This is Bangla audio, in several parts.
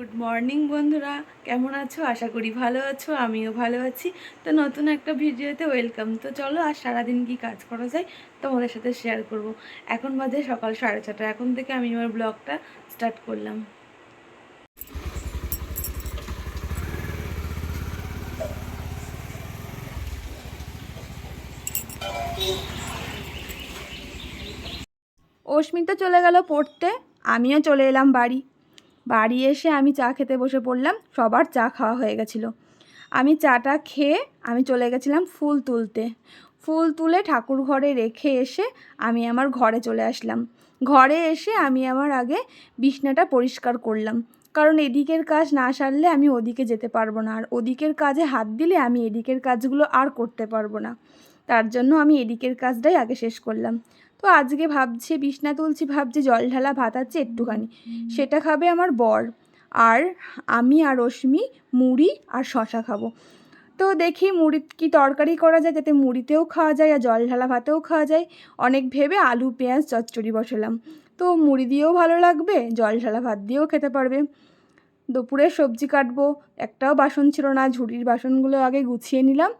গুড মর্নিং বন্ধুরা। কেমন আছো? আশা করি ভালো আছো, আমিও ভালো আছি। তো নতুন একটা ভিডিওতে ওয়েলকাম তো চলো আর সারাদিন কি কাজ করা যায় তোমাদের সাথে শেয়ার করব। এখন বাজে সকাল সাড়ে ছটা। এখন থেকে আমি আমার ব্লগটা স্টার্ট করলাম। অস্মিতা চলে গেল পড়তে। আমিও চলে এলাম বাড়ি। বাড়ি এসে আমি চা খেতে বসে পড়লাম, সবার চা খাওয়া হয়ে গেছিল। আমি চাটা খেয়ে আমি চলে গেছিলাম ফুল তুলতে। ফুল তুলে ঠাকুর ঘরে রেখে এসে আমি আমার ঘরে চলে আসলাম। ঘরে এসে আমি আমার আগে বিছনাটা পরিষ্কার করলাম। কারণ এদিকের কাজ না সারলে আমি ওদিকে যেতে পারব না। আর ওদিকের কাজে হাত দিলে আমি এদিকের কাজগুলো আর করতে পারব না। তার জন্য আমি এদিকের কাজটাই আগে শেষ করলাম। তো আজকে ভাবছি বিছনা তুলছি ভাবছি জল ঢালা ভাত আছে একটুখানি। সেটা খাবে আমার বর। আর আমি আর রশ্মি মুড়ি আর শশা খাব। তো দেখি মুড়ি কি তরকারি করা যায় যাতে মুড়িতেও খাওয়া যায় আর জল ঢালা ভাতেও খাওয়া যায়। অনেক ভেবে আলু পেঁয়াজ চচ্চড়ি বসালাম। তো মুড়ি দিয়েও ভালো লাগবে জল ঢালা ভাত দিয়েও খেতে পারবে। দুপুরে সবজি কাটবো একটাও বাসন ছিল না ঝুড়ির বাসনগুলো আগে গুছিয়ে নিলাম।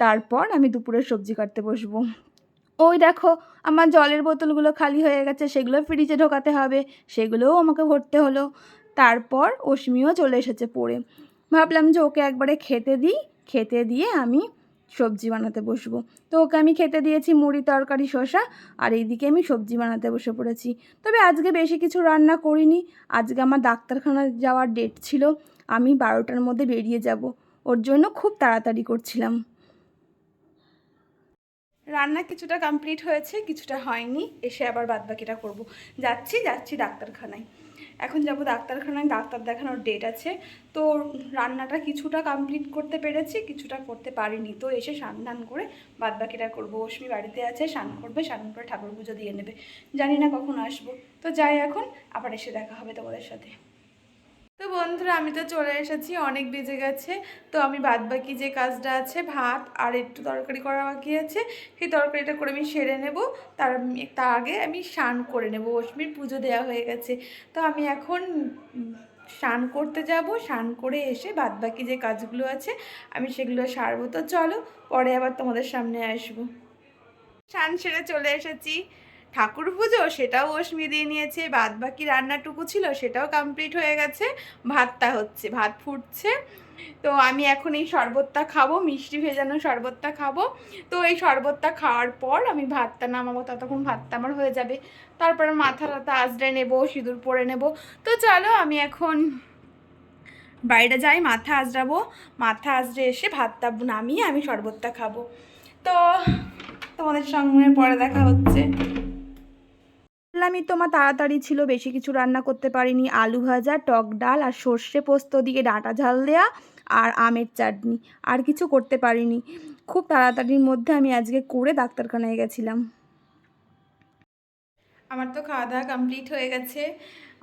তারপর আমি দুপুরের সবজি কাটতে বসবো। ওই দেখো, আমার জলের বোতলগুলো খালি হয়ে গেছে, সেগুলো ফ্রিজে ঢোকাতে হবে, সেগুলোও আমাকে ভরতে হলো। তারপর অশ্মিও চলে এসেছে পড়ে। ভাবলাম যে ওকে একবারে খেতে দিই, খেতে দিয়ে আমি সবজি বানাতে বসবো। তো ওকে আমি খেতে দিয়েছি মুড়ি, তরকারি, শসা, আর এইদিকে আমি সবজি বানাতে বসে পড়েছি। তবে আজকে বেশি কিছু রান্না করিনি, আজকে আমার ডাক্তারখানা যাওয়ার ডেট ছিল, আমি বারোটার মধ্যে বেরিয়ে যাব। ওর জন্য খুব তাড়াতাড়ি করছিলাম। রান্না কিছুটা কমপ্লিট হয়েছে, কিছুটা হয়নি, এসে আবার বাদবাকিটা করব। যাচ্ছি যাচ্ছি ডাক্তারখানায়। এখন যাব ডাক্তারখানায়, ডাক্তার দেখানোর ডেট আছে। তো রান্নাটা কিছুটা কমপ্লিট করতে পেরেছি, কিছুটা করতে পারিনি। তো এসে স্নান করে বাদবাকিটা করব। অশ্মি বাড়িতে আছে, স্নান করবে, স্নান করে ঠাকুর পুজো দিয়ে নেবে। জানি না কখন আসব। তো যাই এখন, আবার এসে দেখা হবে তোমাদের সাথে। বন্ধুরা, আমি তো চলে এসেছি, অনেক বেজে গেছে। তো আমি বাদ বাকি যে কাজটা আছে, ভাত আর একটু তরকারি করা বাকি আছে, সেই তরকারিটা করে আমি সেরে নেব। তার তার আগে আমি স্নান করে নেব। অশ্মির পুজো দেওয়া হয়ে গেছে। তো আমি এখন স্নান করতে যাব। স্নান করে এসে বাদ বাকি যে কাজগুলো আছে, আমি সেগুলো সারবো। তো চলো, পরে আবার তোমাদের সামনে আসব। স্নান সেরে চলে এসেছি। ঠাকুর পুজো সেটাও অশ্মি দিয়ে নিয়েছে বাদ বাকি রান্নাটুকু ছিল, সেটাও কমপ্লিট হয়ে গেছে, ভাতটা হচ্ছে, ভাত ফুটছে। তো আমি এখন এই শরবতটা খাব, মিষ্টি ভেজানো শরবতটা খাব। তো এই শরবতটা খাওয়ার পর আমি ভাতটা নামাবো, ততক্ষণ ভাতটা আমার হয়ে যাবে। তারপরে মাথা টাথা আজড়ে নেব, সিঁদুর পরে নেব। তো চলো আমি এখন বাইরে যাই, মাথা আজরাবো মাথা আজরে এসে ভাতটা নামিয়ে আমি শরবতটা খাব। তো তোমাদের সঙ্গে পরে দেখা হচ্ছে। বললামই তোমার তাড়াতাড়ি ছিল, বেশি কিছু রান্না করতে পারিনি। আলু ভাজা, টক ডাল আর সর্ষে পোস্ত দিয়ে ডাঁটা ঝাল দেয়া আর আমের চাটনি। আর কিছু করতে পারিনি। খুব তাড়াতাড়ির মধ্যে আমি আজকে করে ডাক্তারখানায় গেছিলাম। আমার তো খাওয়া দাওয়া কমপ্লিট হয়ে গেছে।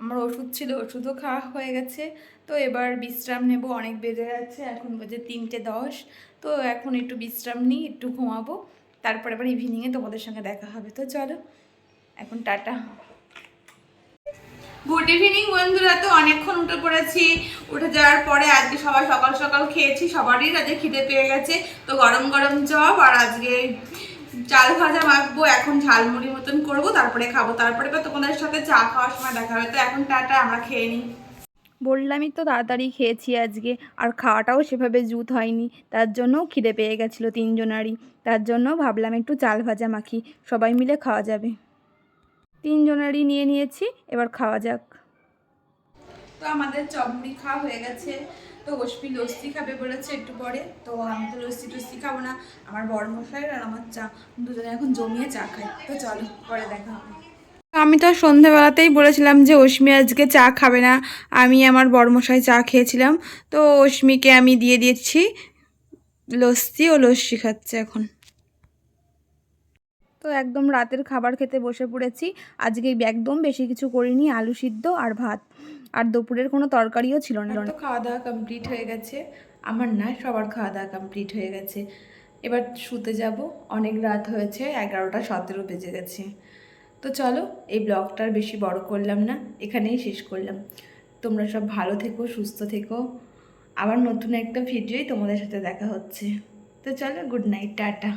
আমার ওষুধ ছিল, ওষুধও খাওয়া হয়ে গেছে। তো এবার বিশ্রাম নেব, অনেক বেজে যাচ্ছে, এখন বাজে তিনটে দশ। তো এখন একটু বিশ্রাম নিই, একটু ঘুমাবো। তারপরে আবার ইভিনিংয়ে তোমাদের সঙ্গে দেখা হবে। তো চলো। এখন টাটা। গুড ইভিনিং বন্ধুরা তো অনেকক্ষণ উঠে পড়েছি। উঠে যাওয়ার পরে আজকে সবাই সকাল সকাল খেয়েছি সবারই আজকে খিদে পেয়ে গেছে। তো গরম গরম চপ আর আজকে চাল ভাজা মাখবো এখন ঝালমুড়ি মতন করব তারপরে খাব। তারপরে তো তোমাদের সাথে চা খাওয়ার সময় দেখা হবে। তো এখন টাটা আমরা খেয়ে নিই। বললামই তো তাড়াতাড়ি খেয়েছি আজকে আর খাওয়াটাও সেভাবে জুত হয়নি। তার জন্যও খিদে পেয়ে গেছিল তিনজনারই। তার জন্য ভাবলাম একটু চাল ভাজা মাখি সবাই মিলে খাওয়া যাবে। তিনজনেরই নিয়ে নিয়েছি, এবার খাওয়া যাক। তো আমাদের চপমুড়ি খাওয়া হয়ে গেছে। তো অশ্মি লস্যি খাবে বলেছে একটু পরে। তো আমি তো লস্যি টস্যি খাব না, আমার বড় মশাই আর আমার চা। দুজনে এখন জমিয়ে চা খাই। তো চলো, পরে দেখা হবে। আমি তো সন্ধেবেলাতেই বলেছিলাম যে অশ্মি আজকে চা খাবে না। আমি আমার বড়মশাই চা খেয়েছিলাম। তো অশ্মিকে আমি দিয়ে দিয়েছি লস্যি ও লস্যি খাচ্ছে এখন। তো একদম রাতের খাবার খেতে বসে পড়েছি। আজকে একদম বেশি কিছু করিনি, আলু সিদ্ধ আর ভাত। আর দুপুরের কোনো তরকারিও ছিল না। খাওয়া দাওয়া কমপ্লিট হয়ে গেছে। আমার না, সবার খাওয়া দাওয়া কমপ্লিট হয়ে গেছে। এবার শুতে যাব। অনেক রাত হয়েছে, এগারোটা সতেরো বেজে গেছে। তো চলো, এই ব্লগটার বেশি বড় করলাম না, এখানেই শেষ করলাম। তোমরা সব ভালো থেকো, সুস্থ থেকো। আবার নতুন একটা ভিডিওই তোমাদের সাথে দেখা হচ্ছে। তো চলো গুড নাইট টাটা।